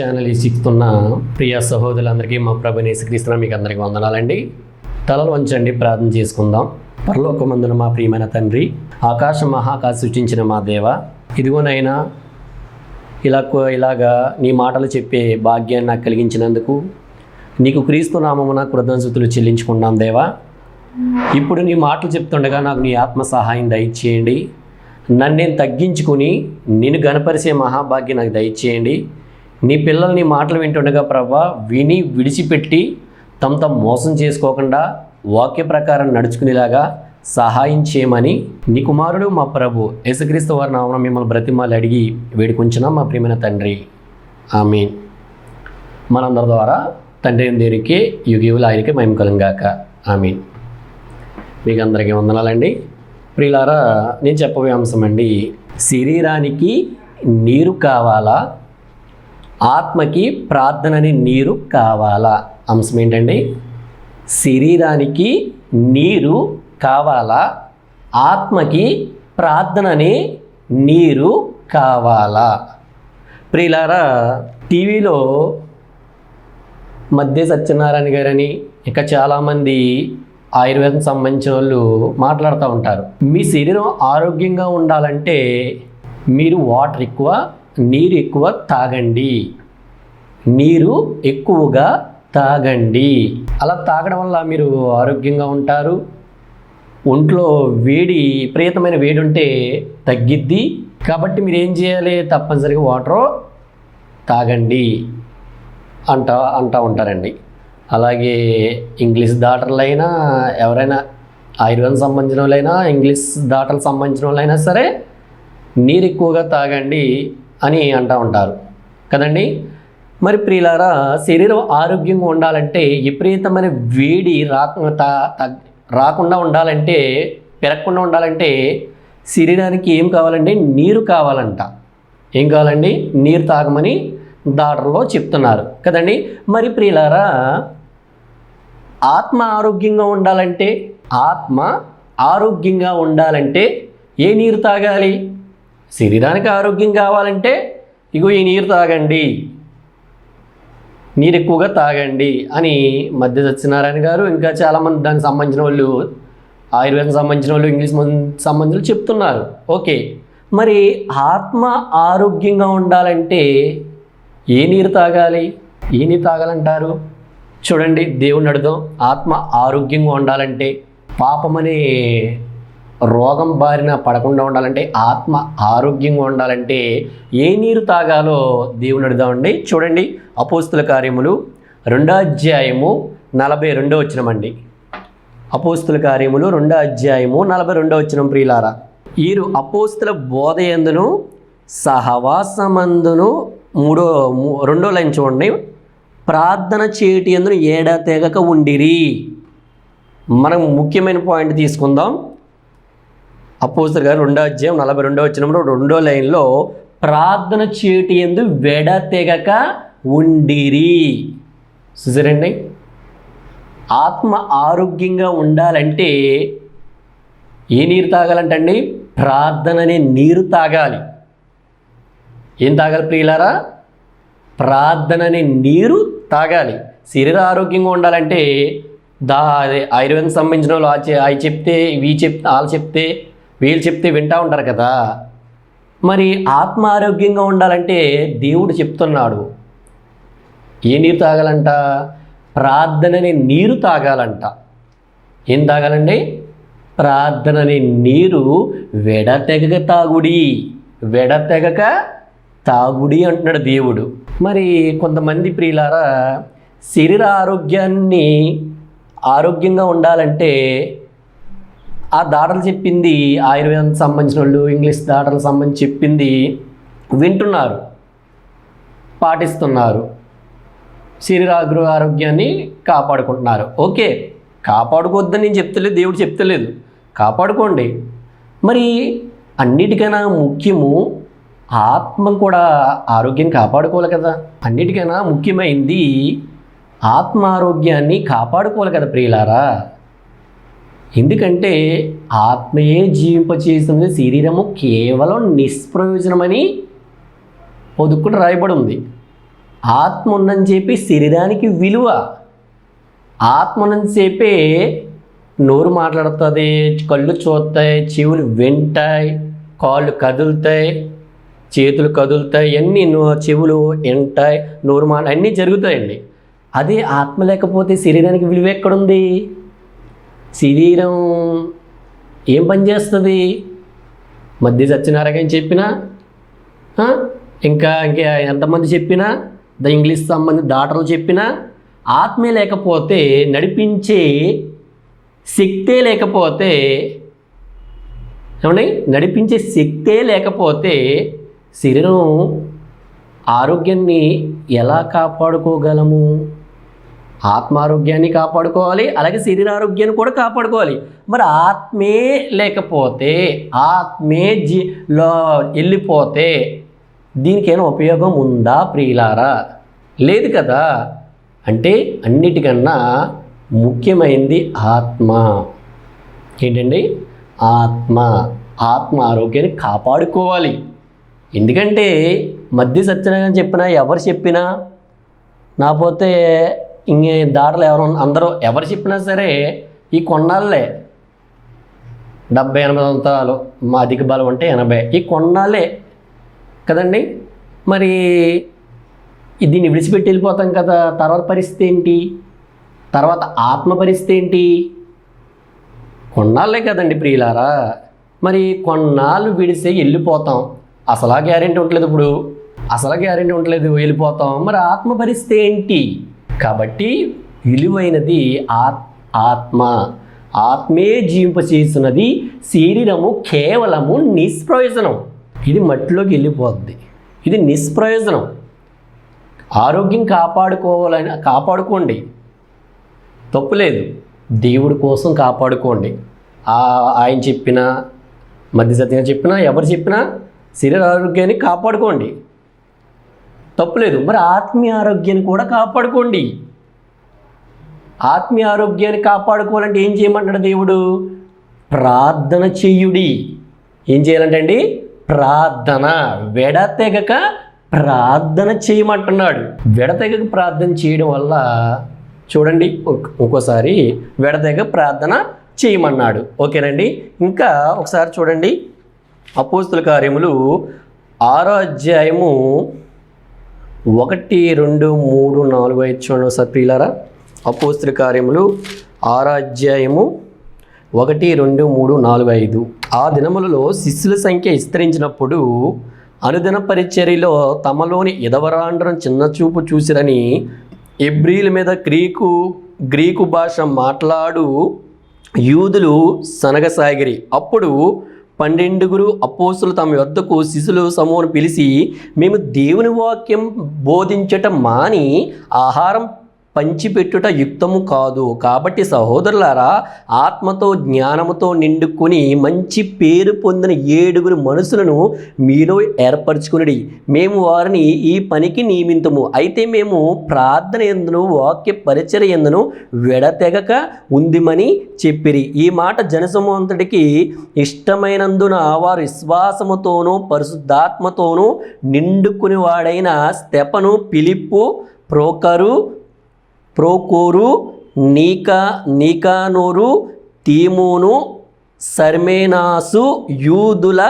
Channel ఇస్తున్న ప్రియ సహోదరులందరికీ మా ప్రభు నేసుక్రీస్తున్న మీకు అందరికీ వందనాలండి. తలలు వంచండి ప్రార్థన చేసుకుందాం. పరలోకమందున మా ప్రియమైన తండ్రి ఆకాశ మహాకాశ సృష్టించిన మా దేవ ఇదిగోనైనా ఇలా కో- ఇలాగా నీ మాటలు చెప్పే భాగ్యాన్ని నాకు కలిగించినందుకు నీకు క్రీస్తు నామమున కృతజ్ఞతలు చెల్లించుకున్నాం దేవా. ఇప్పుడు నీ మాటలు చెప్తుండగా నాకు నీ ఆత్మ సహాయం దయచేయండి. నన్ను నేను తగ్గించుకుని నేను గనపరిచే మహాభాగ్యం నాకు దయచేయండి. నీ పిల్లలు నీ మాటలు వింటుండగా ప్రభా విని విడిచిపెట్టి తమ తమ మోసం చేసుకోకుండా వాక్య ప్రకారం నడుచుకునేలాగా సహాయం చేయమని నీ కుమారుడు మా ప్రభు యేసుక్రీస్తు వారి నామన మిమ్మల్ని బ్రతిమాలి అడిగి వేడుకుంటున్నా మా ప్రియమైన తండ్రి. ఆమె మనందరి ద్వారా తండ్రి దేనికి యుగయులు ఆయనకి మహిమ కలుగాక ఆమె మీకు అందరికీ వందనాలండి. ప్రియులారా నేను చెప్పబోయే అంశం అండి శరీరానికి నీరు కావాలా? ఆత్మకి ప్రార్థనని నీరు కావాలా? అంశం ఏంటండి? శరీరానికి నీరు కావాలా? ఆత్మకి ప్రార్థనని నీరు కావాలా? ప్రియులారా టీవీలో మధ్య సత్యనారాయణ గారని ఇక చాలామంది ఆయుర్వేదం సంబంధించిన వాళ్ళు మాట్లాడుతూ ఉంటారు. మీ శరీరం ఆరోగ్యంగా ఉండాలంటే మీరు వాటర్ ఎక్కువ నీరు ఎక్కువ తాగండి. నీరు ఎక్కువగా తాగండి. అలా తాగడం వల్ల మీరు ఆరోగ్యంగా ఉంటారు. ఒంట్లో వేడి విపరీతమైన వేడి ఉంటే తగ్గిద్ది. కాబట్టి మీరు ఏం చేయాలి? తప్పనిసరిగా వాటర్ తాగండి అంటా అంటూ ఉంటారండి. అలాగే ఇంగ్లీష్ దాటర్లైనా ఎవరైనా ఆయుర్వేదం సంబంధించిన వాళ్ళైనా ఇంగ్లీష్ దాటలు సంబంధించిన వాళ్ళైనా సరే నీరు ఎక్కువగా తాగండి. అని అంటూ ఉంటారు. కదండి? మరి ప్రియులారా శరీరం ఆరోగ్యంగా ఉండాలంటే విపరీతమైన వేడి రాకుండా రాకుండా ఉండాలంటే పెరగకుండా ఉండాలంటే శరీరానికి ఏం కావాలంటే నీరు కావాలంట. ఏం కావాలండి? నీరు తాగమని డాక్టర్లో చెప్తున్నారు. కదండి? మరి ప్రియులారా ఆత్మ ఆరోగ్యంగా ఉండాలంటే ఆత్మ ఆరోగ్యంగా ఉండాలంటే ఏ నీరు తాగాలి? శరీరానికి ఆరోగ్యం కావాలంటే ఇగో ఈ నీరు తాగండి. నీరు ఎక్కువగా తాగండి అని మధ్య సత్యనారాయణ గారు ఇంకా చాలామంది దానికి సంబంధించిన వాళ్ళు ఆయుర్వేదం సంబంధించిన వాళ్ళు ఇంగ్లీష్ సంబంధించిన వాళ్ళు చెప్తున్నారు. ఓకే. మరి ఆత్మ ఆరోగ్యంగా ఉండాలంటే ఏ నీరు తాగాలి? ఏ నీరు తాగాలంటారు? చూడండి దేవుణ్ణి అడుగుదాం. ఆత్మ ఆరోగ్యంగా ఉండాలంటే పాపమనే రోగం బారిన పడకుండా ఉండాలంటే ఆత్మ ఆరోగ్యంగా ఉండాలంటే ఏ నీరు తాగాలో దేవుని అడుగుదామండి చూడండి అపోస్తుల కార్యములు రెండో అధ్యాయము నలభై రెండో వచ్చినమండి అపోస్తుల కార్యములు రెండో అధ్యాయము నలభై రెండో వచ్చిన ప్రియులారా. వీరు అపోస్తుల బోధ ఎందును సహవాసమందును మూడో మూ- రెండో లైన్ చూడండి. ప్రార్థన చేయటి ఎందును ఏడా తెగక ఉండిరి. మనం ముఖ్యమైన పాయింట్ తీసుకుందాం. అపోజర్ గారు రెండో అధ్యాయం నలభై రెండో వచ్చినప్పుడు రెండో లైన్లో ప్రార్థన చేటి ఎందు వెడతెగక ఉండిరి. చూసారండి? ఆత్మ ఆరోగ్యంగా ఉండాలంటే ఏ నీరు తాగాలంటండి? ప్రార్థననే నీరు తాగాలి. ఏం తాగాలి ప్రియులారా? ప్రార్థనని నీరు తాగాలి. శరీర ఆరోగ్యంగా ఉండాలంటే దా ఆయుర్వేదం సంబంధించిన వాళ్ళు అవి చెప్తే ఇవి చెప్తే వాళ్ళు చెప్తే వీళ్ళు చెప్తే వింటూ ఉంటారు కదా. మరి ఆత్మ ఆరోగ్యంగా ఉండాలంటే దేవుడు చెప్తున్నాడు. ఏ నీరు తాగాలంట? ప్రార్థనని నీరు తాగాలంట. ఏం తాగాలండి? ప్రార్థనని నీరు వెడతెగక తాగుడి. వెడతెగక తాగుడి అంటున్నాడు దేవుడు. మరి కొంతమంది ప్రియులారా శరీర ఆరోగ్యాన్ని ఆరోగ్యంగా ఉండాలంటే ఆ దాటలు చెప్పింది ఆయుర్వేదానికి సంబంధించిన వాళ్ళు ఇంగ్లీష్ దాటలకు సంబంధించి చెప్పింది వింటున్నారు పాటిస్తున్నారు. శరీరాగ్ర ఆరోగ్యాన్ని కాపాడుకుంటున్నారు. ఓకే కాపాడుకోవద్దని నేను చెప్తలేదు దేవుడు చెప్తలేదు. కాపాడుకోండి. మరి అన్నిటికైనా ముఖ్యము ఆత్మ కూడా ఆరోగ్యం కాపాడుకోవాలి కదా. అన్నిటికైనా ముఖ్యమైంది ఆత్మ ఆరోగ్యాన్ని కాపాడుకోవాలి కదా ప్రియులారా. ఎందుకంటే ఆత్మయే జీవింపచేస్తుంది శరీరము కేవలం నిష్ప్రయోజనమని పొదుక్కుని రాయబడి ఉంది ఆత్మ ఉందని చెప్పి శరీరానికి విలువ ఆత్మ ఉందని చెప్పే నోరు మాట్లాడుతుంది కళ్ళు చూస్తాయి చెవులు వింటాయి కాళ్ళు కదులుతాయి చేతులు కదులుతాయి అన్నీ నో- చెవులు వింటాయి నోరు మాట అన్నీ జరుగుతాయండి. అదే ఆత్మ లేకపోతే శరీరానికి విలువ ఎక్కడుంది? శరీరం ఏం పని చేస్తుంది? మధ్య సత్యనారాయణ చెప్పినా ఇంకా ఇంకా ఎంతమంది చెప్పినా ద ఇంగ్లీష్ సంబంధించి డాక్టర్లు చెప్పినా ఆత్మే లేకపోతే నడిపించే శక్తే లేకపోతే ఏమండి? నడిపించే శక్తే లేకపోతే శరీరం ఆరోగ్యాన్ని ఎలా కాపాడుకోగలము? ఆత్మారోగ్యాన్ని కాపాడుకోవాలి అలాగే శరీర ఆరోగ్యాన్ని కూడా కాపాడుకోవాలి. మరి ఆత్మే లేకపోతే ఆత్మే జీలో వెళ్ళిపోతే దీనికైనా ఉపయోగం ఉందా ప్రియులారా? లేదు కదా. అంటే అన్నిటికన్నా ముఖ్యమైనది ఆత్మ. ఏంటండి? ఆత్మ. ఆత్మ ఆరోగ్యాన్ని కాపాడుకోవాలి. ఎందుకంటే మధ్య సత్యనారాయణ చెప్పినా ఎవరు చెప్పినా నాపోతే ఇంకే దారులు ఎవరు అందరూ ఎవరు చెప్పినా సరే ఈ కొన్నాళ్ళే డెబ్బై ఎనభై సంవత్సరాలు మా అధిక బలం అంటే ఎనభై. ఈ కొన్నాళ్ళే కదండి? మరి దీన్ని విడిచిపెట్టి వెళ్ళిపోతాం కదా. తర్వాత పరిస్థితి ఏంటి? తర్వాత ఆత్మ పరిస్థితి ఏంటి? కొన్నాళ్ళే కదండి ప్రియులారా. మరి కొన్నాళ్ళు విడిసి వెళ్ళిపోతాం. అసలా గ్యారెంటీ ఉండలేదు ఇప్పుడు. అసలు గ్యారెంటీ ఉండలేదు. వెళ్ళిపోతాం. మరి ఆత్మ పరిస్థితి ఏంటి? కాబట్టి విలువైనది ఆత్ ఆత్మ. ఆత్మే జీవింపచేస్తున్నది శరీరము కేవలము నిష్ప్రయోజనం. ఇది మట్టిలోకి వెళ్ళిపోద్ది. ఇది నిష్ప్రయోజనం. ఆరోగ్యం కాపాడుకోవాలని కాపాడుకోండి. తప్పులేదు దేవుడి కోసం కాపాడుకోండి. ఆయన చెప్పిన మధ్య సత్యంగా చెప్పినా ఎవరు చెప్పినా శరీర ఆరోగ్యాన్ని కాపాడుకోండి. తప్పులేదు. మరి ఆత్మీయ ఆరోగ్యాన్ని కూడా కాపాడుకోండి. ఆత్మీయ ఆరోగ్యాన్ని కాపాడుకోవాలంటే ఏం చేయమంటాడు దేవుడు? ప్రార్థన చెయ్యుడి ఏం చేయాలంటే అండి? ప్రార్థన. వెడతెగక ప్రార్థన చేయమంటున్నాడు. వెడతెగక ప్రార్థన చేయడం వల్ల చూడండి ఇంక- ఇంకోసారి వెడతెగ ప్రార్థన చేయమన్నాడు. ఓకేనండి? ఇంకా ఒకసారి చూడండి. అపోస్తుల కార్యములు ఆరో అధ్యాయము ఒకటి రెండు మూడు నాలుగు ఐదు చూడండి సార్ ప్రియులారా అపోస్తుల కార్యములు ఆరాధ్యాయము ఒకటి రెండు మూడు నాలుగు ఐదు. ఆ దినములలో శిష్యుల సంఖ్య విస్తరించినప్పుడు అనుదిన పరిచర్యలో తమలోని ఇదవరాండ్రం చిన్న చూపు చూసిరని ఎబ్రిల్ మీద గ్రీకు గ్రీకు భాష మాట్లాడు యూదులు సనగసాగిరి. అప్పుడు పన్నెండుగురు అపోసులు తమ వద్దకు శిశులు సమూహను పిలిచి మేము దేవుని వాక్యం బోధించటం మాని ఆహారం పంచిపెట్టుట యుక్తము కాదు. కాబట్టి సహోదరులారా ఆత్మతో జ్ఞానముతో నిండుకొని మంచి పేరు పొందిన ఏడుగురు మనుషులను మీలో ఏర్పరచుకుని మేము వారిని ఈ పనికి నియమింతము. అయితే మేము ప్రార్థన ఎందును వాక్య పరిచయ ఎందును వెడతెగక ఉందిమని చెప్పిరి. ఈ మాట జనసమూహంతటికి ఇష్టమైనందున వారు విశ్వాసముతోనూ పరిశుద్ధాత్మతోనూ నిండుకుని వాడైన స్తెపను పిలిప్పు ప్రోకరు ప్రోకోరు నీకా నీకానోరు తీమోను సర్మేనాసు యూదుల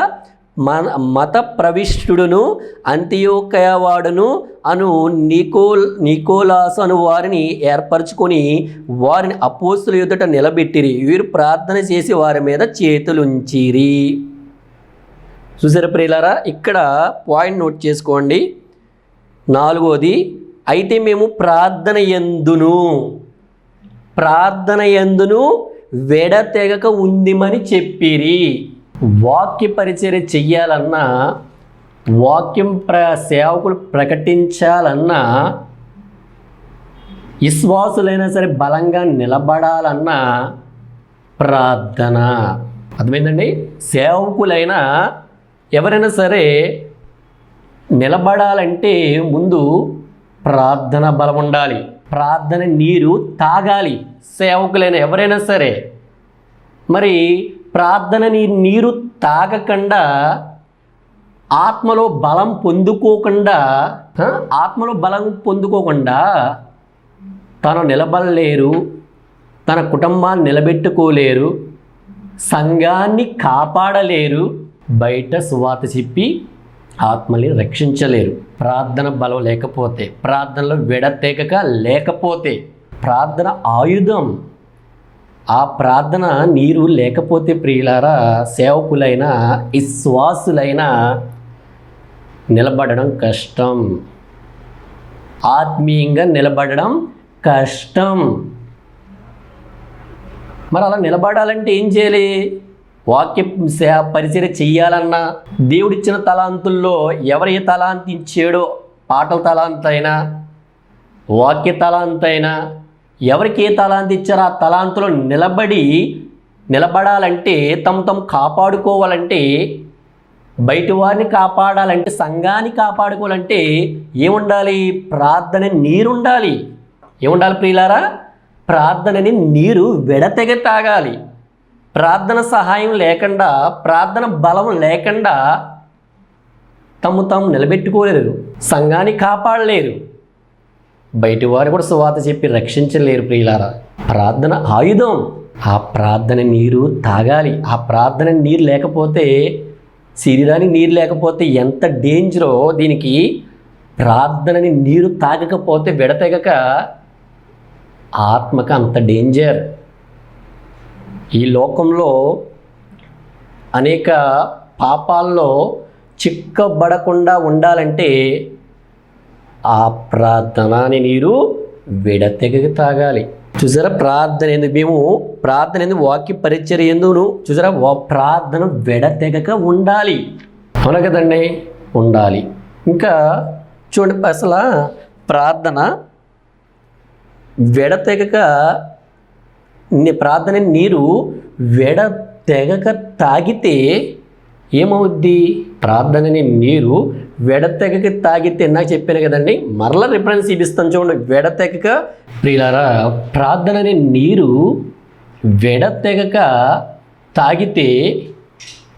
మన మత ప్రవిష్టుడును అంత్యోకయవాడును అను నికోల్ నికోలాస్ అను వారిని ఏర్పరచుకొని వారిని అపోస్తుల ఎదుట నిలబెట్టిరి. వీరు ప్రార్థన చేసి వారి మీద చేతులుంచిరి. చూసారు ప్రియులారా? ఇక్కడ పాయింట్ నోట్ చేసుకోండి. నాలుగోది అయితే మేము ప్రార్థన ఎందును? ప్రార్థన ఎందును? వెడతెగక ఉందిమని చెప్పిరి. వాక్య పరిచర్య చెయ్యాలన్నా వాక్యం ప్ర సేవకులు ప్రకటించాలన్నా విశ్వాసులైనా సరే బలంగా నిలబడాలన్నా ప్రార్థన. అర్థమైందండి? సేవకులైనా ఎవరైనా సరే నిలబడాలంటే ముందు ప్రార్థన బలం ఉండాలి. ప్రార్థన నీరు తాగాలి. సేవకులైన ఎవరైనా సరే. మరి ప్రార్థన నీరు తాగకుండా ఆత్మలో బలం పొందుకోకుండా ఆత్మలో బలం పొందుకోకుండా తను నిలబడలేరు తన కుటుంబాన్ని నిలబెట్టుకోలేరు సంఘాన్ని కాపాడలేరు బయట సువాత చెప్పి ఆత్మని రక్షించలేరు. ప్రార్థన బలం లేకపోతే ప్రార్థనలో విడతెగక లేకపోతే ప్రార్థన ఆయుధం. ఆ ప్రార్థన నీరు లేకపోతే ప్రియులారా సేవకులైన విశ్వాసులైన నిలబడడం కష్టం. ఆత్మీయంగా నిలబడడం కష్టం. మరి అలా నిలబడాలంటే ఏం చేయాలి? వాక్య సే- చెయ్యాలన్నా దేవుడిచ్చిన తలాంతుల్లో ఎవరి ఏ తలాంతి ఇచ్చాడో పాటల తలాంత అయినా వాక్య తలాంత అయినా ఎవరికి ఏ తలాంతి ఇచ్చారో ఆ తలాంతులో నిలబడి నిలబడాలంటే తమ తమ కాపాడుకోవాలంటే బయటి వారిని కాపాడాలంటే సంఘాన్ని కాపాడుకోవాలంటే ఏముండాలి? ప్రార్థన నీరుండాలి. ఏముండాలి ప్రియులారా? ప్రార్థనని నీరు విడతెగ తాగాలి. ప్రార్థన సహాయం లేకుండా ప్రార్థన బలం లేకుండా తమ్ము తాము నిలబెట్టుకోలేరు సంఘాన్ని కాపాడలేరు బయటి వారు కూడా సువాత చెప్పి రక్షించలేరు ప్రియులారా. ప్రార్థన ఆయుధం. ఆ ప్రార్థన నీరు తాగాలి. ఆ ప్రార్థన నీరు లేకపోతే శరీరానికి నీరు లేకపోతే ఎంత డేంజరో దీనికి ప్రార్థనని నీరు తాగకపోతే విడతెగక ఆత్మకు అంత డేంజర్. ఈ లోకంలో అనేక పాపాల్లో చిక్కబడకుండా ఉండాలంటే ఆ ప్రార్థనని నీరు విడతెగ తాగాలి. చూసారా? ప్రార్థన ఎందుకు మేము ప్రార్థన ఎందుకు వాక్య పరిచర్య ఎందును? చూసారా? ప్రార్థన విడతెగక ఉండాలి. అవునా కదండి? ఉండాలి. ఇంకా చూడండి అసలు ప్రార్థన విడతెగక ప్రార్థన నీరు వెడ తెగక తాగితే ఏమవుద్ది? ప్రార్థనని నీరు వెడతెగక తాగితే నాకు చెప్పాను కదండి మరల రిఫరెన్స్ ఇస్తాను చూడండి. వెడతెగక ప్రియులారా ప్రార్థనని నీరు వెడతెగక తాగితే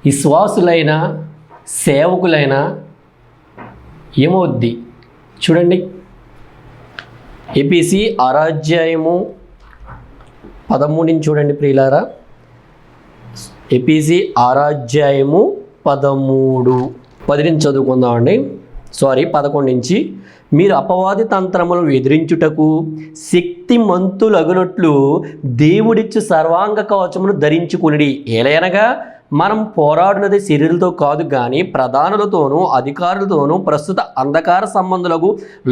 విశ్వాసులైన సేవకులైన ఏమవుద్ది? చూడండి. ఏపీసీ ఆరాధ్యాయము పదమూడుని చూడండి ప్రియులారా. ఎపిసి ఆరాధ్యాయము పదమూడు. పది నుంచి చదువుకుందామండి. సారీ పదకొండు నుంచి. మీరు అపవాది తంత్రములను ఎదిరించుటకు శక్తిమంతులగునట్లు దేవుడిచ్చు సర్వాంగ కవచమును ధరించుకునిడి. ఏలయనగా మనం పోరాడినది శరీరులతో కాదు కానీ ప్రధానులతోనూ అధికారులతోనూ ప్రస్తుత అంధకార సంబంధులకు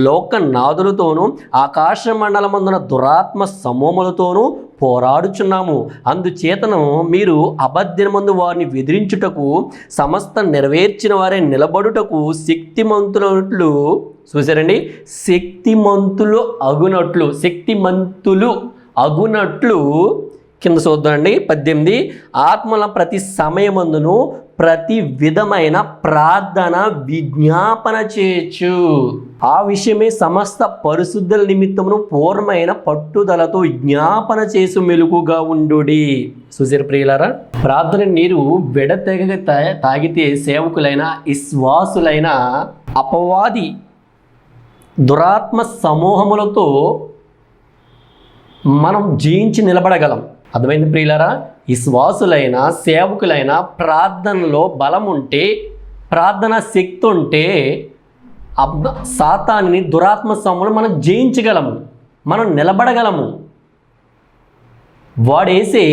లోకనాథులతోనూ ఆకాశ మండలమందున దురాత్మ సమూహములతోనూ పోరాడుచున్నాము. అందుచేతను మీరు అబద్ధినమందు వారిని వెదిరించుటకు సమస్త నెరవేర్చిన వారే నిలబడుటకు శక్తిమంతులట్లు చూసారండి శక్తిమంతులు అగునట్లు శక్తిమంతులు అగునట్లు కింద చూద్దామండి. పద్దెనిమిది ఆత్మల ప్రతి సమయమందును ప్రతి విధమైన ప్రార్థన విజ్ఞాపన చేయొచ్చు. ఆ విషయమే సమస్త పరిశుద్ధుల నిమిత్తమును పూర్ణమైన పట్టుదలతో జ్ఞాపన చేసి మెలుగుగా ఉండుడి. సుశీర ప్రియులారా ప్రార్థన నీరు విడతెగ తా- తాగితే సేవకులైన విశ్వాసులైన అపవాది దురాత్మ సమూహములతో మనం జయించి నిలబడగలం. అర్థమైంది ప్రియులరా? విశ్వాసులైన సేవకులైన ప్రార్థనలో బలం ఉంటే ప్రార్థన శక్తి ఉంటే అబ్ సాతాన్ని దురాత్మ సమూహం మనం జయించగలము మనం నిలబడగలము. వాడేసే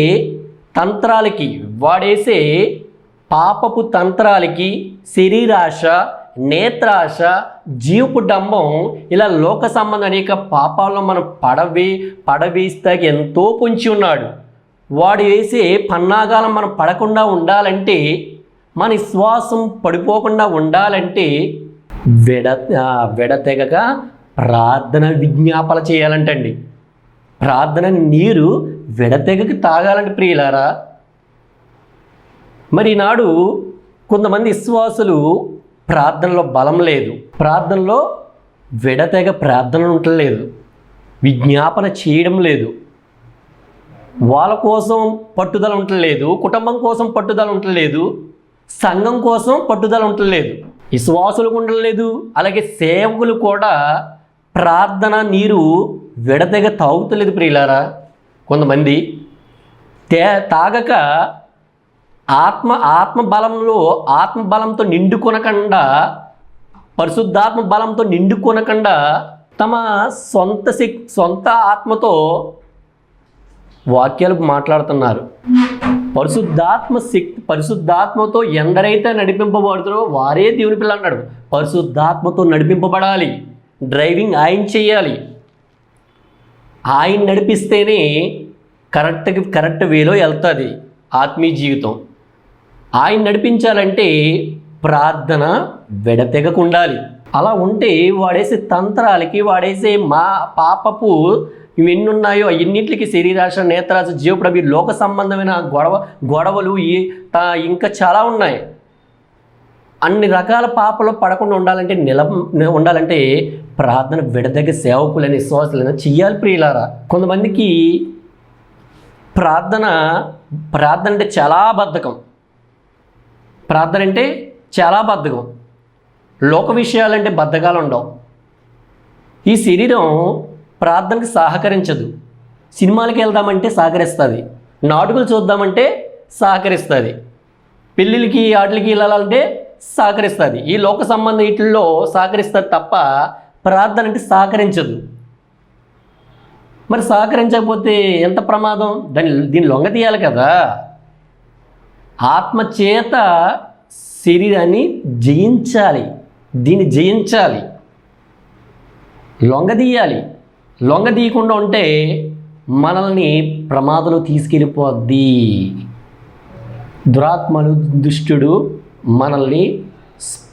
తంత్రాలకి వాడేసే పాపపు తంత్రాలకి శరీరాశ నేత్రాశ జీవపు డంబం ఇలా లోక సంబంధం అనేక పాపాల్లో మనం పడవే పడవేస్తాకి ఎంతో పొంచి ఉన్నాడు. వాడు వేసే పన్నాగాలం మనం పడకుండా ఉండాలంటే మన విశ్వాసం పడిపోకుండా ఉండాలంటే విడ ఆ, విడతెగక ప్రార్థన విజ్ఞాపన చేయాలంటండి. ప్రార్థన నీరు విడతెగకి తాగాలంటే ప్రియులారా. మరి నాడు కొంతమంది విశ్వాసులు ప్రార్థనలో బలం లేదు. ప్రార్థనలో విడతెగ ప్రార్థన ఉండలేదు విజ్ఞాపన చేయడం లేదు. వాళ్ళ కోసం పట్టుదల ఉండలేదు కుటుంబం కోసం పట్టుదల ఉండలేదు సంఘం కోసం పట్టుదల ఉండలేదు విశ్వాసులకు ఉండలేదు అలాగే సేవకులు కూడా ప్రార్థన నీరు విడదగ తాగుతలేదు ప్రియులారా. కొంతమంది తే తాగక ఆత్మ ఆత్మ బలంలో ఆత్మ బలంతో నిండుకొనకుండా పరిశుద్ధాత్మ బలంతో నిండుకొనకుండా తమ సొంత శక్ సొంత ఆత్మతో వాక్యాలు మాట్లాడుతున్నారు. పరిశుద్ధాత్మ శక్తి పరిశుద్ధాత్మతో ఎందరైతే నడిపింపబడుతారో వారే దేవుని పిల్ల అన్నాడు. పరిశుద్ధాత్మతో నడిపింపబడాలి. డ్రైవింగ్ ఆయన చేయాలి. ఆయన నడిపిస్తేనే కరెక్ట్ కరెక్ట్ వేలో వెళ్తుంది ఆత్మీయ జీవితం. ఆయన నడిపించాలంటే ప్రార్థన విడతెగకుండాలి. అలా ఉంటే వాడేసే తంత్రాలకి వాడేసే మా పాపపు ఇవన్నీ ఉన్నాయో అవన్నింటికి శరీరాశ నేత్రాశ జీవప్రభి లోక సంబంధమైన గొడవ గొడవలు ఈ ఇంకా చాలా ఉన్నాయి. అన్ని రకాల పాపలు పడకుండా ఉండాలంటే నిల ఉండాలంటే ప్రార్థన విడదగ్గ సేవకులని విశ్వాసులని చెయ్యాలి ప్రియులారా. కొంతమందికి ప్రార్థన ప్రార్థన అంటే చాలా బద్ధకం. ప్రార్థన అంటే చాలా బద్ధకం. లోక విషయాలంటే బద్ధకాలు ఉండవు ఈ శరీరం ప్రార్థనకు సహకరించదు. సినిమాలకి వెళ్దామంటే సహకరిస్తుంది. నాటకులు చూద్దామంటే సహకరిస్తుంది. పెళ్ళిళ్ళకి వాటికి వెళ్ళాలంటే సహకరిస్తుంది. ఈ లోక సంబంధం వీటిల్లో సహకరిస్తుంది తప్ప ప్రార్థన అంటే సహకరించదు. మరి సహకరించకపోతే ఎంత ప్రమాదం? దాన్ని దీన్ని లొంగ తీయాలి కదా. ఆత్మ చేత శరీరాన్ని జయించాలి. దీన్ని జయించాలి. లొంగదీయాలి లొంగదీయకుండా ఉంటే మనల్ని ప్రమాదంలో తీసుకెళ్ళిపోద్ది. దురాత్మలు దుష్టుడు మనల్ని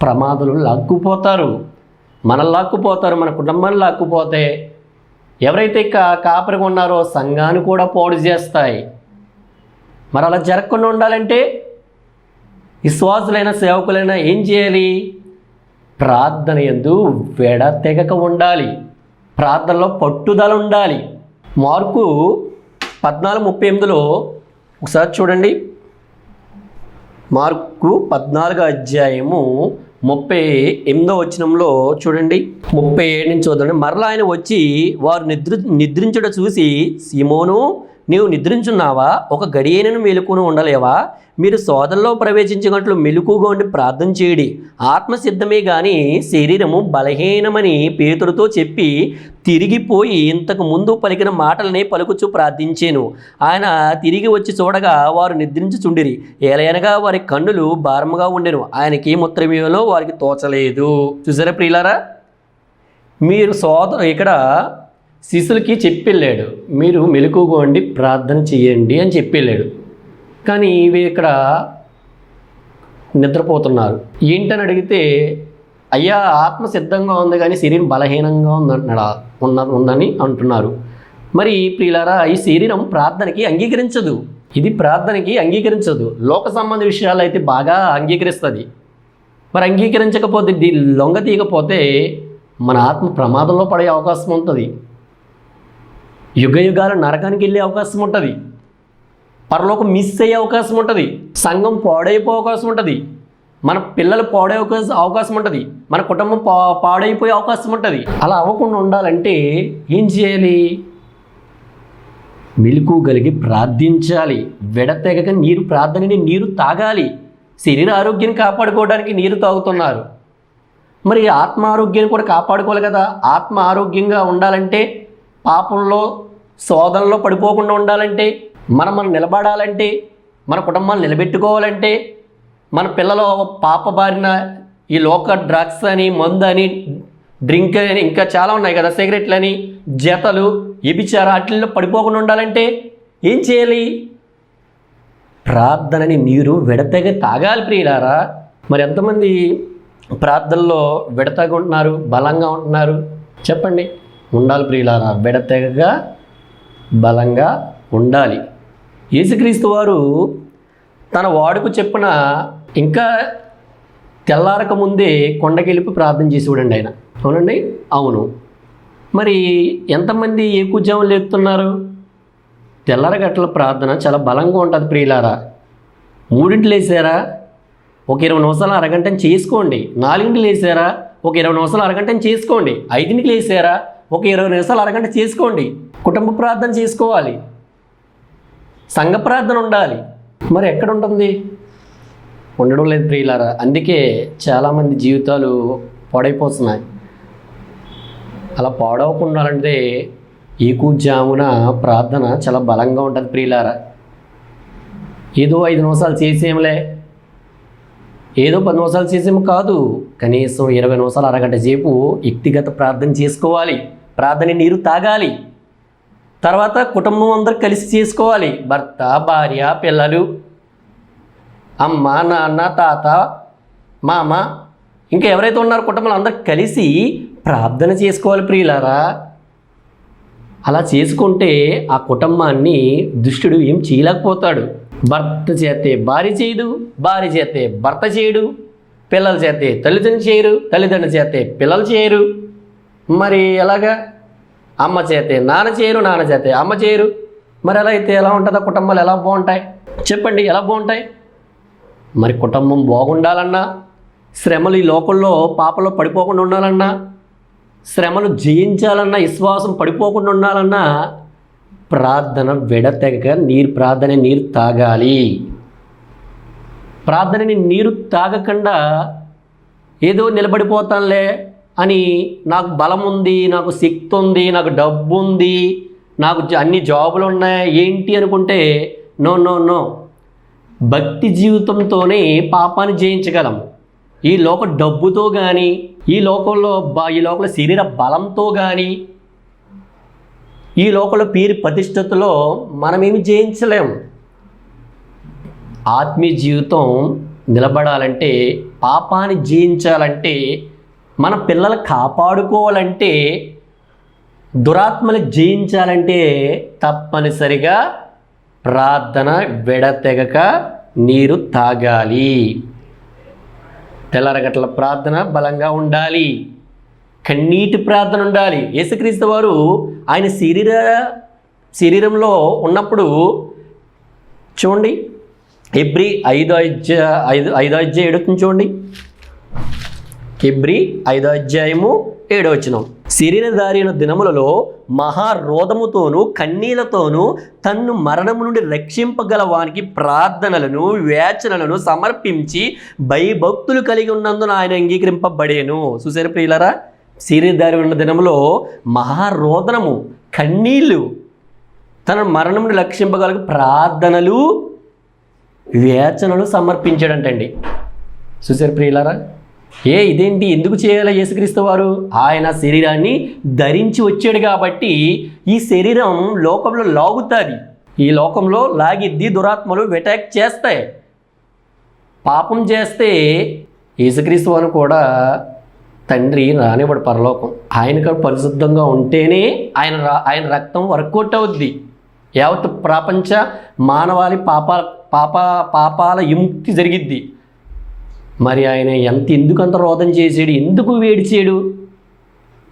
ప్రమాదాలు లాక్కుపోతారు. మనల్ని లాక్కుపోతారు మన కుటుంబాన్ని లాక్కుపోతే ఎవరైతే కా కాపరిగా ఉన్నారో సంఘాన్ని కూడా పోడు చేస్తాయి. మరి అలా జరగకుండా ఉండాలంటే విశ్వాసులైన సేవకులైనా ఏం చేయాలి? ప్రార్థన ఎందు వెడతెగక ఉండాలి. ప్రార్థనలో పట్టుదల ఉండాలి మార్కు పద్నాలుగు ముప్పై ఎనిమిదిలో ఒకసారి చూడండి. మార్కు పద్నాలుగు అధ్యాయము ముప్పై ఎనిమిదో వచనంలో చూడండి. ముప్పై ఏడు నుంచి చూడండి మరలా ఆయన వచ్చి వారు నిద్ర నిద్రించడం చూసి సిమోను నీవు నిద్రించున్నావా? ఒక గడియనను మేలుకొని ఉండలేవా? మీరు శోధనలో ప్రవేశించినట్లు మెలుకుగా ఉండి ప్రార్థన చేయడి. ఆత్మసిద్ధమే గాని శరీరము బలహీనమని పేతుడితో చెప్పి తిరిగిపోయి ఇంతకు ముందు పలికిన మాటలనే పలుకుచు ప్రార్థించాను. ఆయన తిరిగి వచ్చి చూడగా వారు నిద్రించుచుండిరి. ఏలయనగా వారి కన్నులు భారముగా ఉండెను. ఆయనకి ముత్రమేలో వారికి తోచలేదు. చూసారా ప్రియులారా? మీరు సోదరు ఇక్కడ శిష్యులకి చెప్పెళ్ళాడు మీరు మెలకుగోండి ప్రార్థన చేయండి అని చెప్పెళ్ళాడు కానీ ఇవి ఇక్కడ నిద్రపోతున్నారు. ఏంటని అడిగితే అయ్యా ఆత్మ సిద్ధంగా ఉంది కానీ శరీరం బలహీనంగా ఉందంటున్నాడా ఉన్న ఉందని అంటున్నారు. మరి ప్రియులారా ఈ శరీరం ప్రార్థనకి అంగీకరించదు. ఇది ప్రార్థనకి అంగీకరించదు. లోక సంబంధ విషయాలు అయితే బాగా అంగీకరిస్తుంది. మరి అంగీకరించకపోతే దీ లొంగ తీయకపోతే మన ఆత్మ ప్రమాదంలో పడే అవకాశం ఉంటుంది. యుగ యుగాల నరకానికి వెళ్ళే అవకాశం ఉంటుంది. పరలోకం మిస్ అయ్యే అవకాశం ఉంటుంది. సంఘం పాడైపోయే అవకాశం ఉంటుంది. మన పిల్లలు పాడే అవకాశం అవకాశం ఉంటుంది. మన కుటుంబం పా పాడైపోయే అవకాశం ఉంటుంది. అలా అవ్వకుండా ఉండాలంటే ఏం చేయాలి? మెలకు కలిగి ప్రార్థించాలి. విడతెగక నీరు ప్రార్థనని నీరు తాగాలి. శరీర ఆరోగ్యాన్ని కాపాడుకోవడానికి నీరు తాగుతున్నారు. మరి ఆత్మ ఆరోగ్యాన్ని కూడా కాపాడుకోవాలి కదా. ఆత్మ ఆరోగ్యంగా ఉండాలంటే పాపంలో శోధనలో పడిపోకుండా ఉండాలంటే మనం మనం నిలబడాలంటే మన కుటుంబాన్ని నిలబెట్టుకోవాలంటే మన పిల్లలు పాప బారిన ఈ లోక డ్రగ్స్ అని మందు అని డ్రింక్ అని ఇంకా చాలా ఉన్నాయి కదా సిగరెట్లు అని జతలు ఎబిచారు వాటిల్లో పడిపోకుండా ఉండాలంటే ఏం చేయాలి? ప్రార్థనని నీరు విడతగా తాగాలి ప్రియులారా. మరి ఎంతమంది ప్రార్థనలో విడతగా ఉంటున్నారు బలంగా ఉంటున్నారు? చెప్పండి. ఉండాలి ప్రియులారా. విడతెగగా బలంగా ఉండాలి. యేసుక్రీస్తు వారు తన వాడుకు చెప్పిన ఇంకా తెల్లారక ముందే కొండకెళ్ళిపి ప్రార్థన చేసి చూడండి ఆయన. అవునండి? అవును. మరి ఎంతమంది ఏ కూర్జాము లేపుతున్నారు? తెల్లారగట్ల ప్రార్థన చాలా బలంగా ఉంటుంది ప్రియులారా. మూడింటి లేసారా? ఒక ఇరవై నిమిషాలు అరగంటని చేసుకోండి. నాలుగింటిలు లేసారా? ఒక ఇరవై నిమిషాలు అరగంటని చేసుకోండి. ఐదింటికి లేసారా? ఒక ఇరవై నిమిషాలు అరగంట చేసుకోండి. కుటుంబ ప్రార్థన చేసుకోవాలి. సంఘ ప్రార్థన ఉండాలి. మరి ఎక్కడ ఉంటుంది? ఉండడం లేదు ప్రియులారా. అందుకే చాలామంది జీవితాలు పాడైపోతున్నాయి. అలా పాడవకుండా అంటే జామున ప్రార్థన చాలా బలంగా ఉంటుంది ప్రియులారా. ఏదో ఐదు నిమిషాలు చేసేంలే ఏదో పది నిమిషాలు చేసేమో కాదు. కనీసం ఇరవై నిమిషాలు అరగంట సేపు వ్యక్తిగత ప్రార్థన చేసుకోవాలి. ప్రార్థన నీరు తాగాలి. తర్వాత కుటుంబం అందరు కలిసి చేసుకోవాలి. భర్త భార్య పిల్లలు అమ్మ నాన్న తాత మామ ఇంకా ఎవరైతే ఉన్నారో కుటుంబంలో అందరు కలిసి ప్రార్థన చేసుకోవాలి ప్రియులారా. అలా చేసుకుంటే ఆ కుటుంబాన్ని దుష్టుడు ఏం చేయలేకపోతాడు. భర్త చేస్తే భార్య చేయదు భార్య చేస్తే భర్త చేయడు పిల్లల చేస్తే తల్లిదండ్రులు చేయరు తల్లిదండ్రులు చేస్తే పిల్లలు చేయరు. మరి ఎలాగా? అమ్మ చేతే నాన్న చేయరు నాన్న చేతే అమ్మ చేయరు. మరి ఎలా అయితే ఎలా ఉంటుందో కుటుంబాలు ఎలా బాగుంటాయి? చెప్పండి ఎలా బాగుంటాయి? మరి కుటుంబం బాగుండాలన్నా శ్రమలు ఈ లోకంలో పాపలో పడిపోకుండా ఉండాలన్నా శ్రమలు జయించాలన్నా విశ్వాసం పడిపోకుండా ఉండాలన్నా ప్రార్థన విడతెగక నీరు ప్రార్థన నీరు తాగాలి. ప్రార్థనని నీరు తాగకుండా ఏదో నిలబడిపోతానులే అని నాకు బలం ఉంది నాకు శక్తి ఉంది నాకు డబ్బు ఉంది నాకు జ- అన్ని జాబులు ఉన్నాయి ఏంటి అనుకుంటే నో నో నో. భక్తి జీవితంతోనే పాపాన్ని జయించగలం. ఈ లోక డబ్బుతో కానీ ఈ లోకంలో ఈ లోకంలో శరీర బలంతో కానీ ఈ లోకంలో పేరు ప్రతిష్టతలో మనమేమి జయించలేము ఆత్మీయ జీవితం నిలబడాలంటే పాపాన్ని జయించాలంటే మన పిల్లలు కాపాడుకోవాలంటే దురాత్మని జయించాలంటే తప్పనిసరిగా ప్రార్థన విడతెగక నీరు తాగాలి. తెల్లరగట్ల ప్రార్థన బలంగా ఉండాలి. కన్నీటి ప్రార్థన ఉండాలి. యేసుక్రీస్తు వారు ఆయన శరీర శరీరంలో ఉన్నప్పుడు చూడండి ఎబ్రి ఐదో ఐదు ఐదో అధ్యాయ ఎడుతుంది చూడండి. కిబ్రి ఐదో అధ్యాయము ఏడో వచనం. శరీరధారిన దినములలో మహారోధముతోనూ కన్నీలతోనూ తన్ను మరణము నుండి రక్షింపగల వానికి ప్రార్థనలను వేచనలను సమర్పించి భయభక్తులు కలిగి ఉన్నందున ఆయన అంగీకరింపబడేను. చూసారు ప్రియులరా? శరీరధారి ఉన్న దినములో మహారోదనము కన్నీళ్ళు తన మరణం నుండి రక్షింపగల ప్రార్థనలు వేచనలు సమర్పించాడంటండి. చూసారు ప్రియులారా? ఏ ఇదేంటి? ఎందుకు చేయాలి యేసుక్రీస్తు వారు? ఆయన శరీరాన్ని ధరించి వచ్చాడు కాబట్టి ఈ శరీరం లోకంలో లాగుతుంది. ఈ లోకంలో లాగిద్ది దురాత్మలు వెటాక్ చేస్తాయి. పాపం చేస్తే యేసుక్రీస్తు వారు కూడా తండ్రి రానివ్వడు పరలోకం. ఆయనకు పరిశుద్ధంగా ఉంటేనే ఆయన ఆయన రక్తం వర్కౌట్ అవుద్ది. యావత్ ప్రపంచ మానవాళి పాప పాప పాపాల విముక్తి జరిగిద్ది. మరి ఆయన ఎంత ఎందుకు అంత రోదన చేసాడు ఎందుకు వేడిచాడు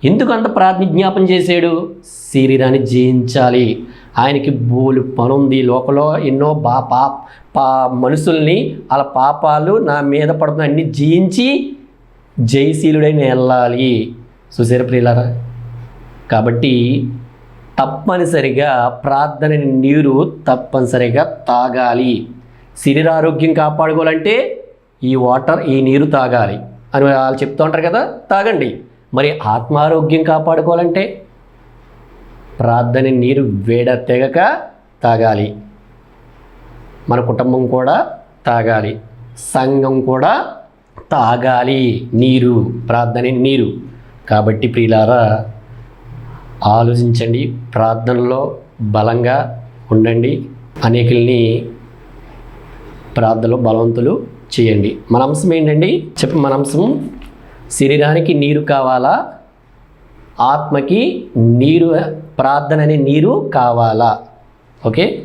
ఎందుకు అంత ప్రాతిజ్ఞాపన చేశాడు? శరీరాన్ని జయించాలి. ఆయనకి బోలు పనుంది. లోకంలో ఎన్నో బా పా పా మనుషుల్ని వాళ్ళ పాపాలు నా మీద పడుతున్న అన్ని జయించి జయశీలుడైన వెళ్ళాలి. సుశీర ప్రియులారా? కాబట్టి తప్పనిసరిగా ప్రార్థన నీరు తప్పనిసరిగా తాగాలి. శరీరారోగ్యం కాపాడుకోవాలంటే ఈ వాటర్ ఈ నీరు తాగాలి అని వాళ్ళు చెప్తూ ఉంటారు కదా తాగండి. మరి ఆత్మారోగ్యం కాపాడుకోవాలంటే ప్రార్థన నీరు వేడ తెగక తాగాలి. మన కుటుంబం కూడా తాగాలి. సంఘం కూడా తాగాలి. నీరు ప్రార్థన నీరు. కాబట్టి ప్రియులారా ఆలోచించండి ప్రార్థనలో బలంగా ఉండండి. అనేకుల్ని ప్రార్థనలో బలవంతులు చేయండి. మన అంశం ఏంటండి? చెప్ప మన అంశం. శరీరానికి నీరు కావాలా? ఆత్మకి నీరు ప్రార్థన అనే నీరు కావాలా? ఓకే?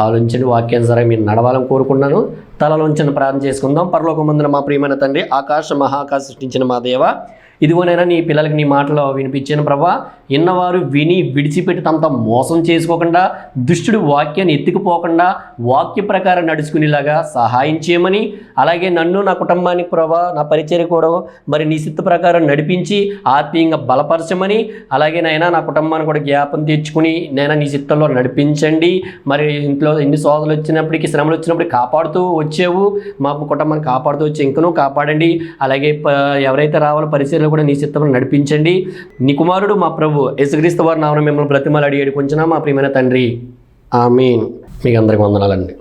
ఆలోచించండి వాక్యానుసారం మీరు నడవాలని కోరుకున్నాను తలలోంచిన ప్రార్థన చేసుకుందాం. పరలోకమందున మా ప్రియమైన తండ్రి ఆకాశ మహాకాశ సృష్టించిన మా దేవ ఇదిగోనైనా నీ పిల్లలకి నీ మాటలో వినిపించాను ప్రభా. ఇన్నవారు విని విడిచిపెట్టి తమతో మోసం చేసుకోకుండా దుష్టుడు వాక్యాన్ని ఎత్తుకుపోకుండా వాక్య ప్రకారం నడుచుకునేలాగా సహాయం చేయమని అలాగే నన్ను నా కుటుంబానికి ప్రభా నా పరిచర్య కూడా మరి నీ చిత్త ప్రకారం నడిపించి ఆత్మీయంగా బలపరచమని అలాగే నైనా నా కుటుంబాన్ని కూడా జ్ఞాపం తెచ్చుకుని నేను నీ చిత్తంలో నడిపించండి. మరి ఇంట్లో ఎన్ని సోదరులు వచ్చినప్పటికీ శ్రమలు వచ్చినప్పుడు కాపాడుతూ వచ్చావు. మా కుటుంబాన్ని కాపాడుతూ వచ్చి ఇంకనూ కాపాడండి. అలాగే ప- ఎవరైతే రావాలో పరిచయం పరిచర్లు కూడా నీ చిత్తం నడిపించండి. నీ కుమారుడు మా ప్రభు యేసుక్రీస్తు వారి నామం మిమ్మల్ని బ్రతిమలు అడిగాడు కొంచెం మా ప్రియమైన తండ్రి. ఆమీన్. మీకు అందరికి వందనాలండి.